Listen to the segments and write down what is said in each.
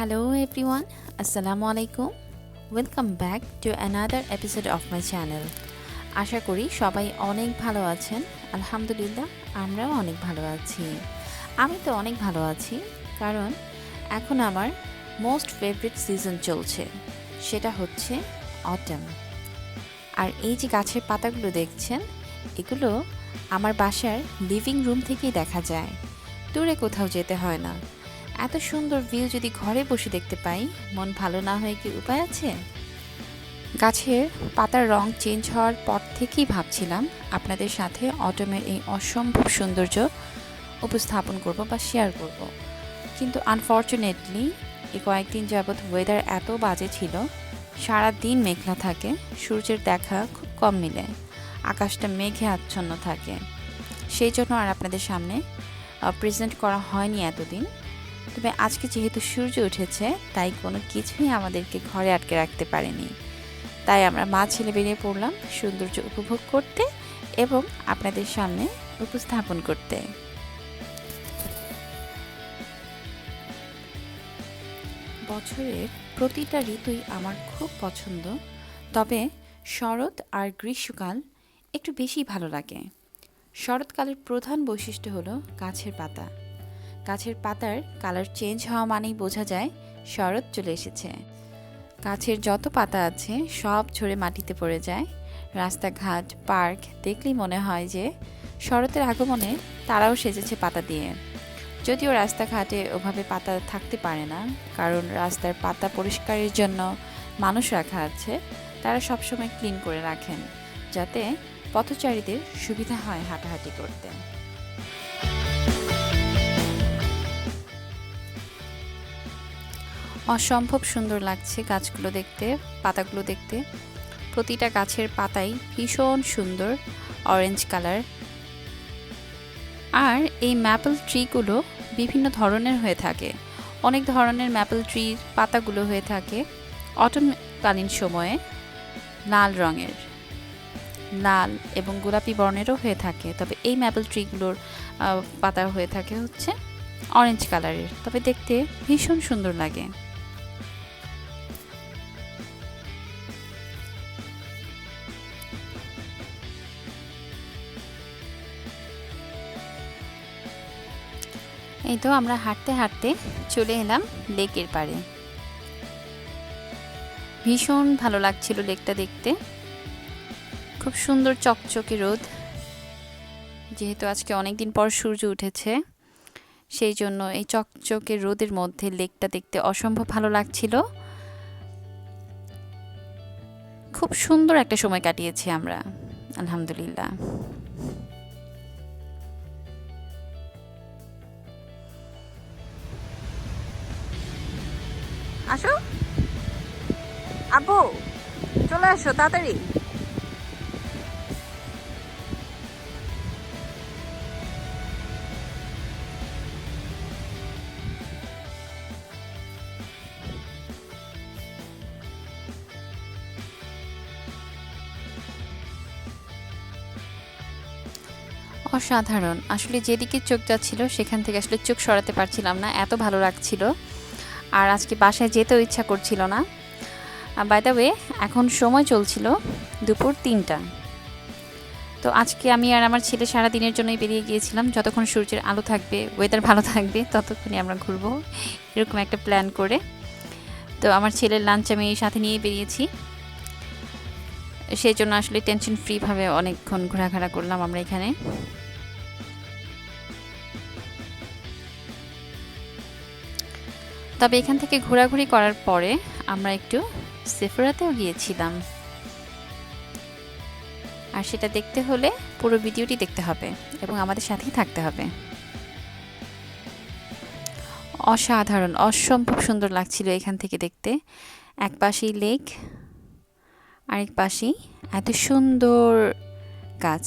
Hello everyone, Assalamu alaikum. Welcome back to another episode of my channel. আশা করি সবাই অনেক ভালো আছেন। আলহামদুলিল্লাহ আমরাও অনেক ভালো আছি। আমি তো অনেক ভালো আছি কারণ এখন আমার মোস্ট ফেভারিট সিজন চলছে। সেটা হচ্ছে অটাম আর এই যে গাছের পাতাগুলো দেখছেন এগুলো আমার বাসার লিভিং রুম থেকেই দেখা যায়। দূরে কোথাও যেতে হয় না। এত সুন্দর ভিউ যদি ঘরে বসে দেখতে পাই, মন ভালো না হয়ে কি উপায় আছে? গাছের পাতার রং চেঞ্জ হওয়ার পর থেকেই ভাবছিলাম আপনাদের সাথে অটমের এই অসম্ভব সৌন্দর্য উপস্থাপন করব বা শেয়ার করব। কিন্তু আনফর্চুনেটলি এই কয়েকদিন যাবৎ ওয়েদার এত বাজে ছিল সারা দিন মেঘলা থাকে, সূর্যের দেখা খুব কম মিলে, আকাশটা মেঘে আচ্ছন্ন থাকে। সেই জন্য আর আপনাদের সামনে প্রেজেন্ট করা হয়নি এতদিন। তবে আজকে যেহেতু সূর্য উঠেছে, তাই কোনো কিছুই আমাদেরকে ঘরে আটকে রাখতে পারেনি। তাই আমরা মা ছেলে বেরিয়ে পড়লাম সৌন্দর্য উপভোগ করতে এবং আপনাদের সামনে উপস্থাপন করতে। বছরের প্রতিটা ঋতুই আমার খুব পছন্দ, তবে শরৎ আর গ্রীষ্মকাল একটু বেশি ভালো লাগে। শরৎকালের প্রধান বৈশিষ্ট্য হলো গাছের পাতা। গাছের পাতার কালার চেঞ্জ হওয়া মানেই বোঝা যায় শরৎ চলে এসেছে। গাছের যত পাতা আছে, সব ঝরে মাটিতে পড়ে যায়। রাস্তাঘাট, পার্ক, দেখলেই মনে হয় যে শরতের আগমনে তারাও সেজেছে পাতা দিয়ে। যদিও রাস্তাঘাটে ওভাবে পাতা থাকতে পারে না, কারণ রাস্তার পাতা পরিষ্কারের জন্য মানুষ রাখা আছে, তারা সবসময় ক্লিন করে রাখেন, যাতে পথচারীদের সুবিধা হয় হাঁটাহাঁটি করতে। অসম্ভব সুন্দর লাগছে গাছগুলো দেখতে, পাতাগুলো দেখতে। প্রতিটা গাছের পাতাই ভীষণ সুন্দর অরেঞ্জ কালার আর এই ম্যাপল ট্রিগুলো বিভিন্ন ধরনের হয়ে থাকে। অনেক ধরনের ম্যাপল ট্রির পাতাগুলো হয়ে থাকে অটমকালীন সময়ে লাল রঙের। লাল এবং গোলাপি বর্ণেরও হয়ে থাকে। তবে এই ম্যাপল ট্রিগুলোর পাতা হয়ে থাকে হচ্ছে অরেঞ্জ কালারের তবে দেখতে ভীষণ সুন্দর লাগে। এই তো আমরা হাঁটতে হাঁটতে চলে এলাম লেকের পাড়ে। ভীষণ ভালো লাগছিল লেকটা দেখতে। খুব সুন্দর চকচকে রোদ। যেহেতু আজকে অনেক দিন পর সূর্য উঠেছে, সেই জন্য এই চকচকে রোদের মধ্যে লেকটা দেখতে অসম্ভব ভালো লাগছিল। খুব সুন্দর একটা সময় কাটিয়েছি আমরা, আলহামদুলিল্লাহ। আসো। আব্বু, চলে আসো, তাড়াতাড়ি। অসাধারণ। আসলে যেদিকে চোখ যাচ্ছিল, সেখান থেকে আসলে চোখ সরাতে পারছিলাম না। এত ভালো লাগছিল। আর আজকে বাসায় যেতেও ইচ্ছা করছিল না। বাই দ্য ওয়ে এখন সময় চলছিল দুপুর তিনটা। তো আজকে আমি আর আমার ছেলে সারা দিনের জন্যই বেরিয়ে গিয়েছিলাম। যতক্ষণ সূর্যের আলো থাকবে ওয়েদার ভালো থাকবে, ততক্ষণই আমরা ঘুরবো। এরকম একটা প্ল্যান করে। তো আমার ছেলের লাঞ্চ আমি সাথে নিয়ে বেরিয়েছি। সেই জন্য আসলে টেনশন ফ্রিভাবে অনেকক্ষণ ঘোরাঘোরা করলাম আমরা এখানে। তবে এখান থেকে ঘোরাঘুরি করার পরে আমরা একটু সেফরাতেও গিয়েছিলাম। আর সেটা দেখতে হলে পুরো ভিডিওটি দেখতে হবে এবং আমাদের সাথেই থাকতে হবে। অসাধারণ, অসম্ভব সুন্দর লাগছিল এখান থেকে দেখতে। এক পাশেই লেক, আরেক পাশেই এত সুন্দর গাছ।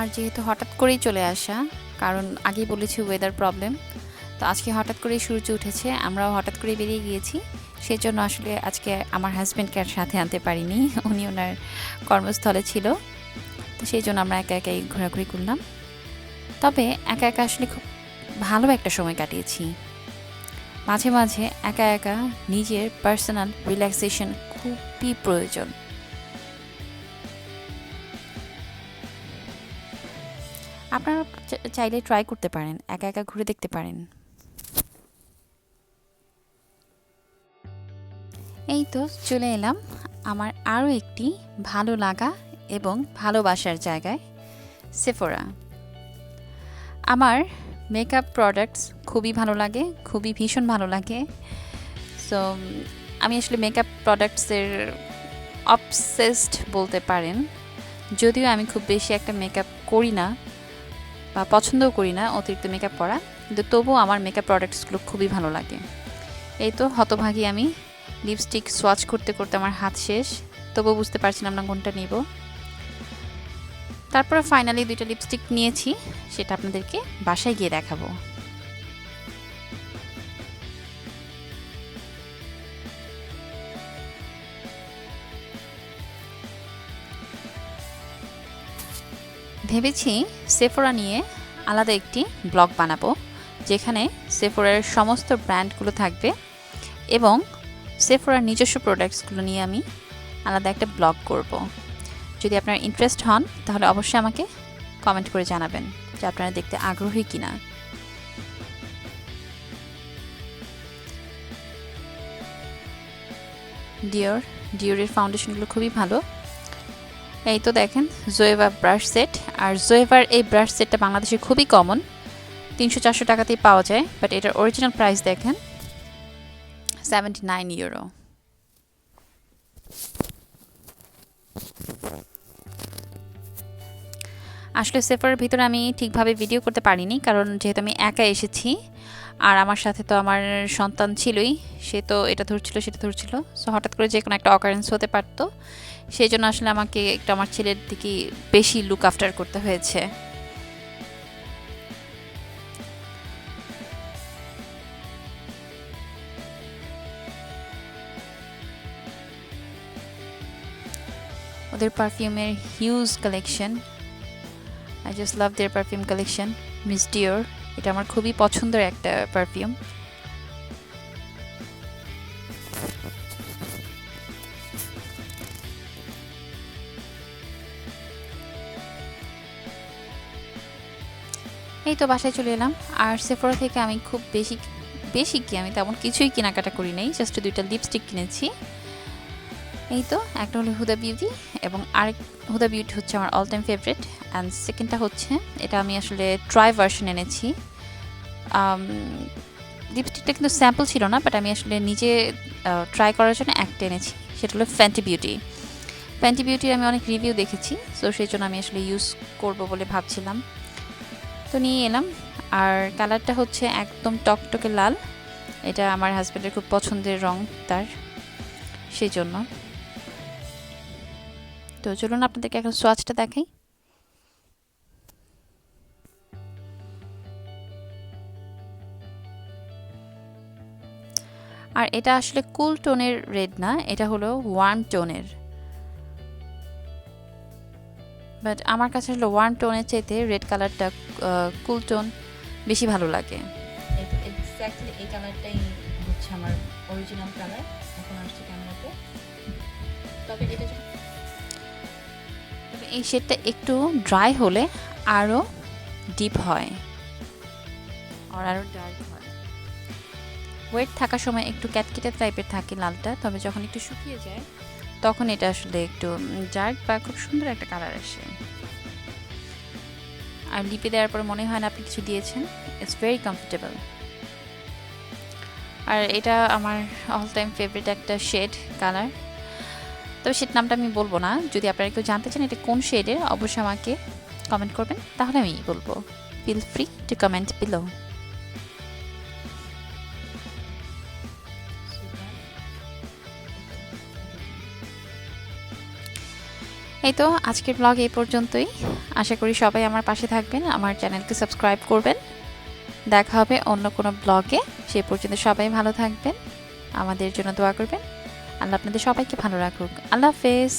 আর যেহেতু হঠাৎ করেই চলে আসা, কারণ আগেই বলেছি ওয়েদার প্রবলেম তো আজকে হঠাৎ করেই সূর্য উঠেছে, আমরাও হঠাৎ করেই বেরিয়ে গিয়েছি। সেই জন্য আসলে আজকে আমার হাজব্যান্ডকে আর সাথে আনতে পারিনি, উনি ওনার কর্মস্থলে ছিল, তো সেই জন্য আমরা একা একাই ঘোরাঘুরি করলাম। তবে একা একা আসলে খুব ভালো একটা সময় কাটিয়েছি। মাঝে মাঝে একা একা নিজের পার্সোনাল রিল্যাক্সেশন খুবই প্রয়োজন। আপনারা চাইলে ট্রাই করতে পারেন, একা একা ঘুরে দেখতে পারেন। এই তো চলে এলাম আমার আরও একটি ভালো লাগা এবং ভালোবাসার জায়গায় সেফোরা আমার মেকআপ প্রোডাক্টস খুবই ভালো লাগে, খুবই ভীষণ ভালো লাগে। সো আমি আসলে মেকআপ প্রোডাক্টসের অবসেসড বলতে পারেন। যদিও আমি খুব বেশি একটা মেকআপ করি না বা পছন্দও করি না অতিরিক্ত মেকআপ পরা, কিন্তু তবুও আমার মেকআপ প্রোডাক্টসগুলো খুবই ভালো লাগে। এই তো হতভাগী আমি লিপস্টিক সোয়াচ করতে করতে আমার হাত শেষ, তবুও বুঝতে পারছিলাম না কোনটা নেব। তারপরে ফাইনালি দুইটা লিপস্টিক নিয়েছি, সেটা আপনাদেরকে বাসায় গিয়ে দেখাবো। ভেবেছি সেফোরা নিয়ে আলাদা একটি ব্লগ বানাবো, যেখানে সেফোরার সমস্ত ব্র্যান্ডগুলো থাকবে এবং সেফোরার নিজস্ব প্রোডাক্টসগুলো নিয়ে আমি আলাদা একটা ব্লগ করব। যদি আপনার ইন্টারেস্ট হন, তাহলে অবশ্যই আমাকে কমেন্ট করে জানাবেন যে আপনারা দেখতে আগ্রহী কিনা। ডিওর ডিওরের ফাউন্ডেশনগুলো খুবই ভালো। এই তো দেখেন, জোয়েভা ব্রাশ সেট। আর জোয়েভার এই ব্রাশ সেটটা বাংলাদেশে খুবই কমন, তিনশো চারশো টাকাতেই পাওয়া যায়, বাট এটার অরিজিনাল প্রাইস দেখেন সেভেন্টি নাইন ইউরো আসলে সেফারের ভিতরে আমি ঠিকভাবে ভিডিও করতে পারিনি, কারণ যেহেতু আমি একা এসেছি, আর আমার সাথে তো আমার সন্তান ছিলই, সে তো এটা ধরছিল, সেটা ধরছিল সো হঠাৎ করে যে কোনো একটা অকারেন্স হতে পারতো। সেই জন্য আসলে আমাকে একটু আমার ছেলের দিকে বেশি লুক আফটার করতে হয়েছে। ওদের পারফিউমের huge collection I just love their perfume collection Miss Dior এটা আমার খুবই পছন্দের একটা পারফিউম এই তো বাসায় চলে এলাম। আর সেফোরা থেকে আমি খুব বেশি বেশি কি, আমি তেমন কিছুই কেনাকাটা করি নাই। জাস্ট দুইটা লিপস্টিক কিনেছি। এই তো, একটা হলো হুদা বিউটি এবং আরেক হুদা বিউটি হচ্ছে আমার অল টাইম ফেভারিট অ্যান্ড সেকেন্ডটা হচ্ছে, এটা আমি আসলে ট্রাই ভার্সন এনেছি। লিপস্টিকটা কিন্তু স্যাম্পল ছিল না বাট আমি আসলে নিজে ট্রাই করার জন্য একটা এনেছি, সেটা হলো ফ্যান্টি বিউটি ফ্যান্টি বিউটির আমি অনেক রিভিউ দেখেছি সো সেই জন্য আমি আসলে ইউজ করব বলে ভাবছিলাম। তো নিয়ে এলাম, আর কালারটা হচ্ছে একদম টকটকে লাল, এটা আমার হাজব্যান্ডের খুব পছন্দের রং তার, সেই জন্য। তো চলুন আপনাদেরকে এখন সোয়াচটা দেখাই। আর এটা আসলে কুল টোনের রেড না, এটা হলো ওয়ার্ম টোনের বাট আমার কাছে আসলে ওয়ার্ম টোনের চাইতে রেড কালারটা কুল টোন বেশি ভালো লাগে। আমার অরিজিনাল কালার এখন আসছে ক্যামেরাতে তবে এটা এই শেডটা একটু ড্রাই হলে আরও ডিপ হয়। আর আরও ডার্ক হয়। ওয়েট থাকার সময় একটু ক্যাটকেটে টাইপের থাকে লালটা, তবে যখন একটু শুকিয়ে যায়, তখন এটা আসলে একটু ডার্ক বা খুব সুন্দর একটা কালার আসে। আর লিপে দেওয়ার পর মনে হয় না আপনি কিছু দিয়েছেন ইটস ভেরি কমফোর্টেবল আর এটা আমার অল টাইম ফেভারিট একটা শেড কালার তবে সেট নামটা আমি বলব না। যদি আপনারা কেউ জানতে চান এটা কোন শেডের, অবশ্যই আমাকে কমেন্ট করবেন। তাহলে আমি বলব। Feel free to comment below এই তো, আজকের ব্লগ এই পর্যন্তই। আশা করি সবাই আমার পাশে থাকবেন, আমার চ্যানেলকে সাবস্ক্রাইব করবেন। দেখা হবে অন্য কোনো ব্লগে সে পর্যন্ত সবাই ভালো থাকবেন। আমাদের জন্য দোয়া করবেন। আল্লাহ আপনাদের সবাইকে ভালো রাখুক। আল্লাহ হাফেজ।